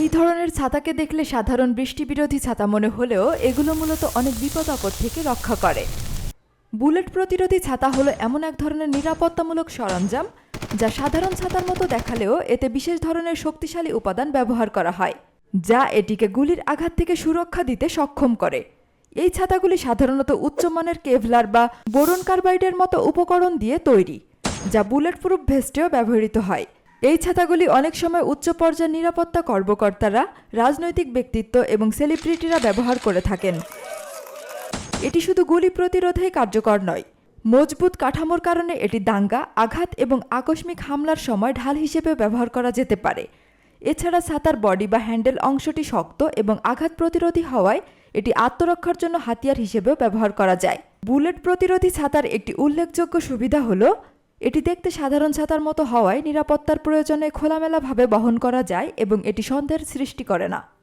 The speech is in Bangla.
এই ধরনের ছাতাকে দেখলে সাধারণ বৃষ্টি বিরোধী ছাতা মনে হলেও এগুলো মূলত অনেক বিপদ আপদ থেকে রক্ষা করে। বুলেট প্রতিরোধী ছাতা হলো এমন এক ধরনের নিরাপত্তামূলক সরঞ্জাম যা সাধারণ ছাতার মতো দেখালেও এতে বিশেষ ধরনের শক্তিশালী উপাদান ব্যবহার করা হয়, যা এটিকে গুলির আঘাত থেকে সুরক্ষা দিতে সক্ষম করে। এই ছাতাগুলি সাধারণত উচ্চমানের কেভলার বা বোরন কার্বাইডের মতো উপকরণ দিয়ে তৈরি, যা বুলেট প্রুফ ভেস্টেও ব্যবহৃত হয়। এই ছাতাগুলি অনেক সময় উচ্চ পর্যায়ের নিরাপত্তা কর্মকর্তারা, রাজনৈতিক ব্যক্তিত্ব এবং সেলিব্রিটিরা ব্যবহার করে থাকেন। এটি শুধু গুলি প্রতিরোধেই কার্যকর নয়, মজবুত কাঠামোর কারণে এটি দাঙ্গা, আঘাত এবং আকস্মিক হামলার সময় ঢাল হিসেবে ব্যবহার করা যেতে পারে। এছাড়া ছাতার বডি বা হ্যান্ডেল অংশটি শক্ত এবং আঘাত প্রতিরোধী হওয়ায় এটি আত্মরক্ষার জন্য হাতিয়ার হিসেবেও ব্যবহার করা যায়। বুলেট প্রতিরোধী ছাতার একটি উল্লেখযোগ্য সুবিধা হলো এটি দেখতে সাধারণ ছাতার মতো হওয়ায় নিরাপত্তার প্রয়োজনে খোলামেলাভাবে বহন করা যায় এবং এটি সন্দেহের সৃষ্টি করে না।